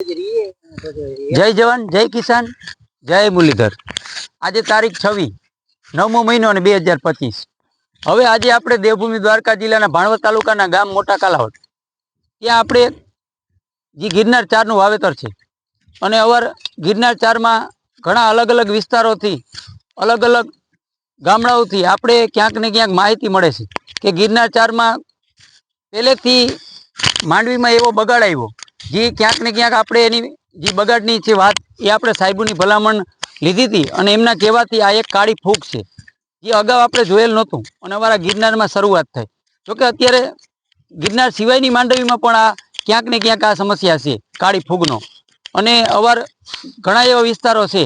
જય જવાન, જય કિસાન, જય મુરલીધર. આજે તારીખ છવ્વીસ, નવમો મહિનો અને બે હજાર પચીસ. હવે આજે આપણે દેવભૂમિ દ્વારકા જિલ્લાના ભાણવડ તાલુકાના ગામ મોટા કાલાવડ. ત્યાં આપણે જે ગિરનાર ચારનું વાવેતર છે. અને અવાર ગિરનાર ચારમાં ઘણા અલગ અલગ વિસ્તારોથી, અલગ અલગ ગામડાઓથી આપણે ક્યાંક ને ક્યાંક માહિતી મળે છે કે ગિરનાર ચારમાં પહેલેથી માંડવીમાં એવો બગાડ આવ્યો. જે ક્યાંક ને ક્યાંક આપણે એની જે બગાડની છે વાત એ આપણે સાહેબોની ભલામણ લીધી હતી અને એમના કહેવાથી આ એક કાળી ફૂગ છે. જે અગાઉ આપણે જોયેલ નહોતું અને અમારા ગિરનારમાં શરૂઆત થઈ. જોકે અત્યારે ગિરનાર સિવાયની માંડવીમાં પણ આ ક્યાંક ને ક્યાંક આ સમસ્યા છે, કાળી ફૂગનો. અને અવાર ઘણા એવા વિસ્તારો છે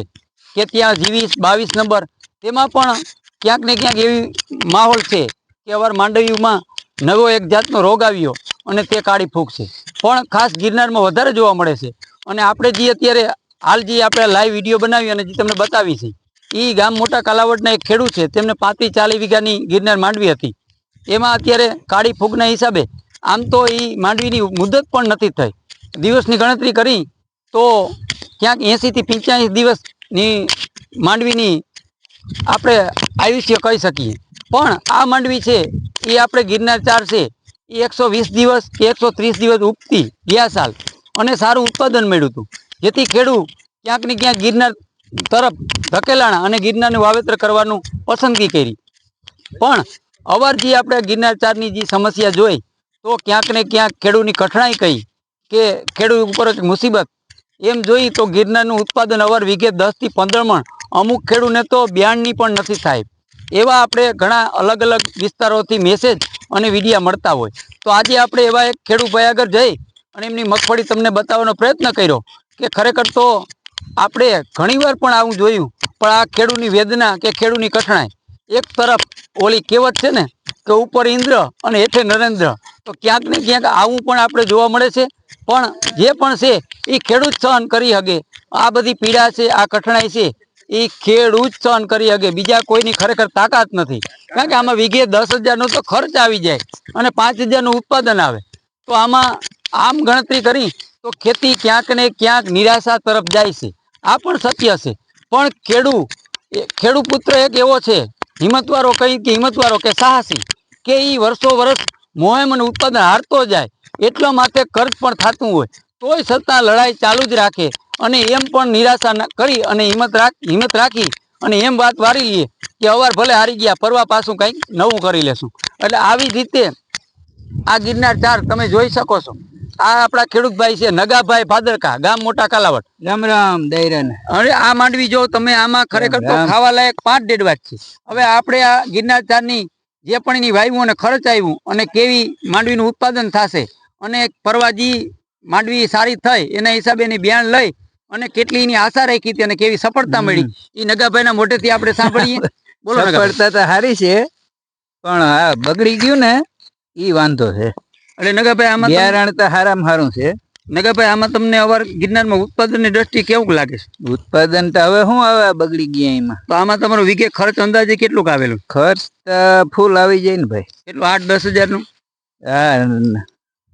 કે ત્યાં જીવીસ બાવીસ નંબર તેમાં પણ ક્યાંક ને ક્યાંક એવી માહોલ છે કે અવાર માંડવીમાં નવો એક જાતનો રોગ આવ્યો અને તે કાળી ફૂગ છે. પણ ખાસ ગિરનારમાં વધારે જોવા મળે છે. અને આપણે જે અત્યારે હાલ જે આપણે લાઈવ વીડિયો બનાવી અને જે તમને બતાવી છે એ ગામ મોટા કાલાવડના એક ખેડૂત છે. તેમને પાંત્રીસ ચાલીસ વીઘાની ગિરનાર માંડવી હતી. એમાં અત્યારે કાળી ફૂગના હિસાબે આમ તો એ માંડવીની મુદત પણ નથી થઈ. દિવસની ગણતરી કરી તો ક્યાંક એંશીથી પંચ્યાસી દિવસની માંડવીની આપણે આયુષ્ય કહી શકીએ. પણ આ માંડવી છે, એ આપણે ગિરનાર ચાર છે, એ એકસો વીસ દિવસ કે એકસો ત્રીસ દિવસ ઉગતી ગયા સાલ. અને સારું ઉત્પાદન મળ્યું હતું. જેથી ખેડૂત ક્યાંક ને ક્યાંક ગિરનાર તરફ ધકેલાણા અને ગિરનારનું વાવેતર કરવાનું પસંદગી કરી. પણ અવાર જે આપણે ગિરનાર ચારની જે સમસ્યા જોઈ, તો ક્યાંક ને ક્યાંક ખેડૂતની કઠણાઈ કહી કે ખેડૂત ઉપર મુસીબત. એમ જોઈ તો ગિરનારનું ઉત્પાદન અવાર વિઘે દસથી પંદર મણ અમુક ખેડૂને તો બિયાણની પણ નથી થાય એવા આપણે ઘણા અલગ અલગ વિસ્તારોથી મેસેજ અને વિડીયા મળતા હોય. તો આજે આપણે એવા એક ખેડૂત ભાઈ આગળ જઈ અને એમની મગફળી તમને બતાવવાનો પ્રયત્ન કર્યો કે ખરેખર તો આપણે ઘણીવાર પણ આવું જોયું, પણ આ ખેડૂની વેદના કે ખેડૂની કઠણાઈ. એક તરફ ઓલી કહેવત છે ને કે ઉપર ઇન્દ્ર અને હેઠે નરેન્દ્ર. તો ક્યાંક ને ક્યાંક આવું પણ આપણે જોવા મળે છે. પણ જે પણ છે, એ ખેડૂત સહન કરી શકે આ બધી પીડા છે, આ કઠણાઈ છે. એ ખેડૂત સહન કરી શકે. બીજા કોઈની ખરેખર તાકાત નથી. કારણ કે આમાં વીઘે દસ હજારનો તો ખર્ચ આવી જાય અને પાંચ હજારનું ઉત્પાદન આવે. તો આમાં આમ ગણતરી કરી તો ખેતી ક્યાંક ને ક્યાંક નિરાશા તરફ જાય છે. આ પણ સત્ય છે. પણ ખેડૂ ખેડૂત પુત્ર એક એવો છે હિંમતવારો કહી કે હિંમતવારો કે સાહસી, કે એ વર્ષો વર્ષ મોહેમ અને ઉત્પાદન હારતો જાય. એટલા માટે ખર્ચ પણ થતું હોય. તોય છતાં લડાઈ ચાલુ જ રાખે. અને એમ પણ નિરાશા કરી અને હિંમત રાખ હિંમત રાખી અને એમ વાત વારી લઈએ કે અવાર ભલે હારી ગયા પરવા પાછું કંઈક નવું કરી લેશું. એટલે આવી રીતે આ ગિરનાર ચાર તમે જોઈ શકો છો. આ આપણા ખેડૂતભાઈ છે નગાભાઈ ભાદરકા ગામ મોટા કાલાવડ. રામ રામ દૈરાન. હવે આ માંડવી જો તમે આમાં ખરેખર તો ખાવા લાયક પાંચ ડેડ વાત છે. હવે આપણે આ ગિરનાર ચારની જે પણ એની વાવ્યું અને ખર્ચ આવ્યું અને કેવી માંડવીનું ઉત્પાદન થશે અને પરવાજી માંડવી સારી થઈ એના હિસાબે એની બિયાણ લઈ અને કેટલી એની આશા રાખી હતી અને કેવી સફળતા મળી. એ નગાભાઈના મોઢેથી આપણે સાંભળીએ. બોલો સફળતા તો સારી છે પણ હા બગડી ગયું ને એ વાંધો છે. એટલે નગાભાઈ આમાં બિયારણ તો હારામાં હારું છે. નગાભાઈ આમાં તમને અવાર ગિરનારમાં ઉત્પાદનની દ્રષ્ટિ કેવું લાગે છે? ઉત્પાદન તો હવે શું આવે બગડી ગયા એમાં? તો આમાં તમારો વીઘે ખર્ચ અંદાજે કેટલું આવેલું? ખર્ચ ફૂલ આવી જાય ને ભાઈ. કેટલું? આઠ દસ હજારનું? હા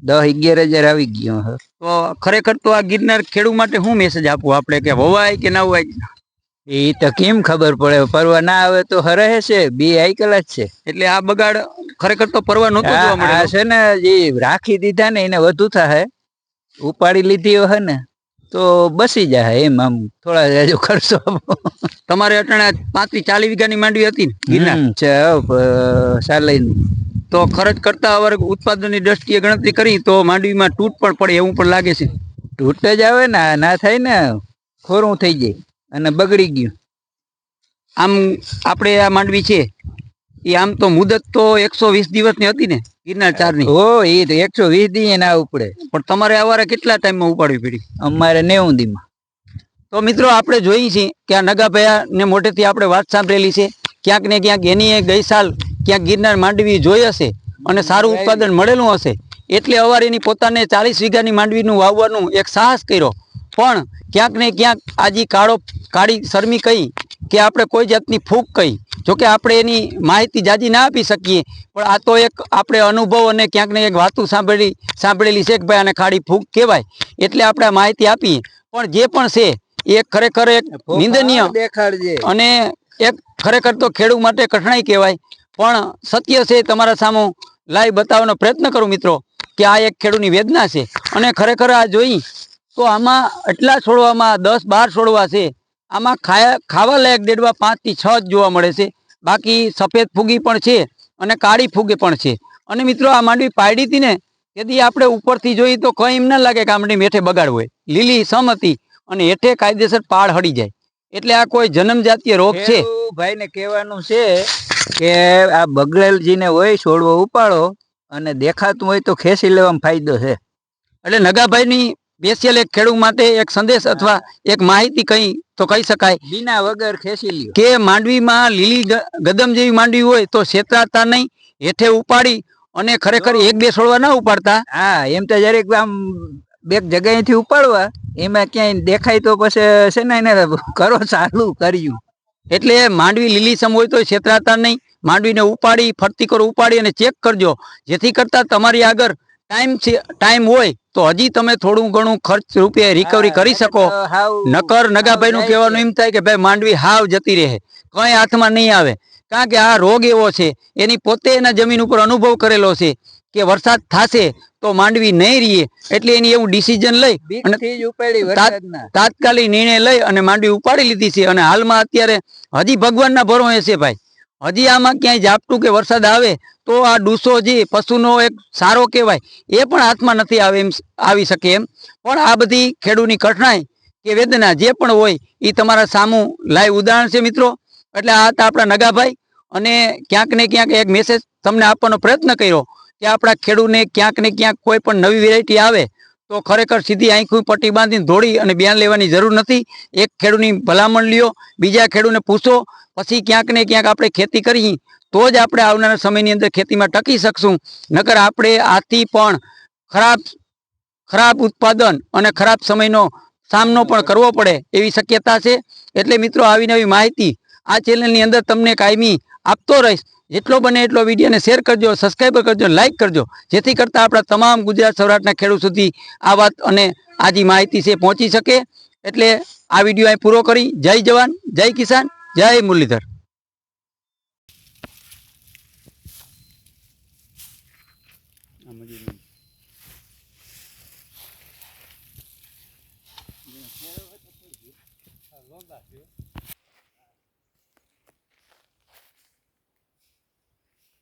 દસ અગિયાર હજાર આવી ગયો તો ખરેખર તો આ ગિરનાર ખેડૂત માટે શું મેસેજ આપવું આપણે કે વવાય કે ના વવાય એ તો કેમ ખબર પડે? પરવા ના આવે તો હરે છે. બે આઈકલા જ છે. એટલે આ બગાડ ખરેખર તો પરવા નહોતો જોવા મળે છે ને જે રાખી દીધા ને એને વધુ થાય ઉપાડી લીધી હોય ને તો બસી જાય એમ આમ. થોડા હજુ ખર્ચો તમારે અટાણે પાંત્રીસ ચાલીસ વીઘાની માંડવી હતી ને ગિરનાર? છે ચાલે તો ખર્ચ કરતા અવર ઉત્પાદનની દ્રષ્ટિએ ગણતરી કરી તો માંડવીમાં તૂટ પણ પડે એવું પણ લાગે છે. તૂટ જ આવે ને ના થાય ને ખોરું થઈ જાય અને બગડી ગયું. આમ આપણે આ માંડવી છે એ આમ તો મુદત તો એકસો વીસ દિવસની હતી ને ગિરનાર ચારની. હો એ તો એકસો વીસ દી ના ઉપડે. પણ તમારે અવારે કેટલા ટાઈમમાં ઉપાડવી પડી? અમારે નેવું દીમાં. તો મિત્રો આપણે જોઈએ છીએ કે આ નગાભાઈ ને મોટેથી આપણે વાત સાંભળેલી છે ક્યાંક ને ક્યાંક એની એ ગઈ સાલ ક્યાંક ગિરનાર માંડવી જોઈ હશે અને સારું ઉત્પાદન મળેલું હશે. એટલે અવારીની પોતાને ચાલીસ વીઘાની માંડવીનું વાવવાનું એક સાહસ કર્યો. પણ ક્યાંક ને ક્યાંક આજી કાળો કાળી શરમી કહી કે આપણે કોઈ જાતની ફૂક કહી. જોકે આપણે એની માહિતી જાજી ના આપી શકીએ. પણ આ તો એક આપણે અનુભવ અને ક્યાંક ને ક્યાંક વાતું સાંભળી સાંભળેલી છે કે ભાઈ આને ખાડી ફૂક કહેવાય. એટલે આપણે માહિતી આપીએ. પણ જે પણ છે એ ખરેખર એક નિંદનીય અને એક ખરેખર તો ખેડૂત માટે કઠણાઈ કહેવાય. પણ સત્ય છે તમારા સામે લાઈવ બતાવવાનો પ્રયત્ન કરું મિત્રો કે આ એક ખેડૂતની વેદના છે. અને ખરેખર આ જોઈ તો આમાં એટલા છોડવામાં દસ બાર છોડવા છે. આમાં ખાયા, ખાવા લાયક દેડવા પાંચથી છ જ જોવા મળે છે. બાકી સફેદ ફૂગી પણ છે અને કાળી ફૂગી પણ છે. અને મિત્રો આ માંડવી પાડી હતી ને, તેથી આપણે ઉપરથી જોઈએ તો કંઈ એમ ના લાગે કે આ મેઠે બગાડ હોય. લીલી સમ હતી અને હેઠે કાયદેસર પાળ હડી જાય. એટલે આ કોઈ જન્મજાતીય રોગ છે. ભાઈને કહેવાનું છે કે આ બગડેલજીને હોય છોડવો ઉપાડો અને દેખાતું હોય તો ખેંચી લેવામાં ફાયદો છે. એટલે નગાભાઈની સ્પેશિયલ એક ખેડૂત માટે એક સંદેશ અથવા એક માહિતી કઈ તો કહી શકાય. બીના વગર ખેંચી લ્યો. કે માંડવીમાં લીલી ગદમ જેવી માંડવી હોય તો છેતરાતા નહીં હેઠે ઉપાડી અને ખરેખર એક બે છોડવા ના ઉપાડતા. હા એમ તો જયારે આમ બે જગ્યાએથી ઉપાડવા એમાં ક્યાંય દેખાય તો પછી છે ને એને કરો ચાલુ કર્યું. એટલે માંડવી લીલીસમ હોય તો છેતરાતા નહીં. માંડવીને ઉપાડી ફરતી કરો ઉપાડી અને ચેક કરજો. જેથી કરતા તમારી આગળ ટાઈમ છે ટાઈમ હોય તો હજી તમે થોડું ઘણું ખર્ચ રૂપે રિકવરી કરી શકો. નકર નગાભાઈનું કહેવાનું એમ થાય કે ભાઈ માંડવી હાવ જતી રહે. કંઈ હાથમાં નહીં આવે. કારણ કે આ રોગ એવો છે એની પોતે એના જમીન ઉપર અનુભવ કરેલો છે કે વરસાદ થશે તો માંડવી નહીં રહીએ. એટલે એની એવું ડિસિઝન લઈ અને તાત્કાલિક નિર્ણય લઈ અને માંડવી ઉપાડી લીધી છે. અને હાલમાં અત્યારે હજી ભગવાનના ભરોસે છે ભાઈ. હજી આમાં ક્યાંય ઝાપટું કે વરસાદ આવે તો આ ડૂસો જે પશુનો એક સારો કહેવાય એ પણ હાથમાં નથી આવે એમ આવી શકે એમ. પણ આ બધી ખેડૂતની કઠણાઈ કે વેદના જે પણ હોય એ તમારા સામું લાઈવ ઉદાહરણ છે મિત્રો. એટલે આ હતા આપણા નગાભાઈ. અને ક્યાંક ને ક્યાંક એક મેસેજ તમને આપવાનો પ્રયત્ન કર્યો. કે આપણા ખેડૂને ક્યાંક ને ક્યાંક કોઈ પણ નવી વેરાયટી આવે, તો ખરેખર સીધી આંખું પટ્ટી બાંધીને દોડી અને બયાન લેવાની જરૂર નથી. એક ખેડૂતની ભલામણ લ્યો, બીજા ખેડૂતને પૂછો, પછી ક્યાંક ને ક્યાંક આપણે ખેતી કરી તો જ આપણે આવનારા સમયની અંદર ખેતીમાં ટકી શકશું. નકર આપણે આથી પણ ખરાબ ખરાબ ઉત્પાદન અને ખરાબ સમયનો સામનો પણ કરવો પડે એવી શક્યતા છે. એટલે મિત્રો, આવી નવી માહિતી આ ચેનલની અંદર તમને કાયમી આપતો રહીશ. જેટલો બને એટલો વિડીયોને શેર કરજો સબસ્ક્રાઈબ કરજો લાઇક કરજો. જેથી કરતાં આપણા તમામ ગુજરાત સૌરાષ્ટ્રના ખેડૂત સુધી આ વાત અને આ જે માહિતી છે પહોંચી શકે. એટલે આ વીડિયો અહીં પૂરો કરી. જય જવાન, જય કિસાન, જય મુરલીધર. આ મજૂરી.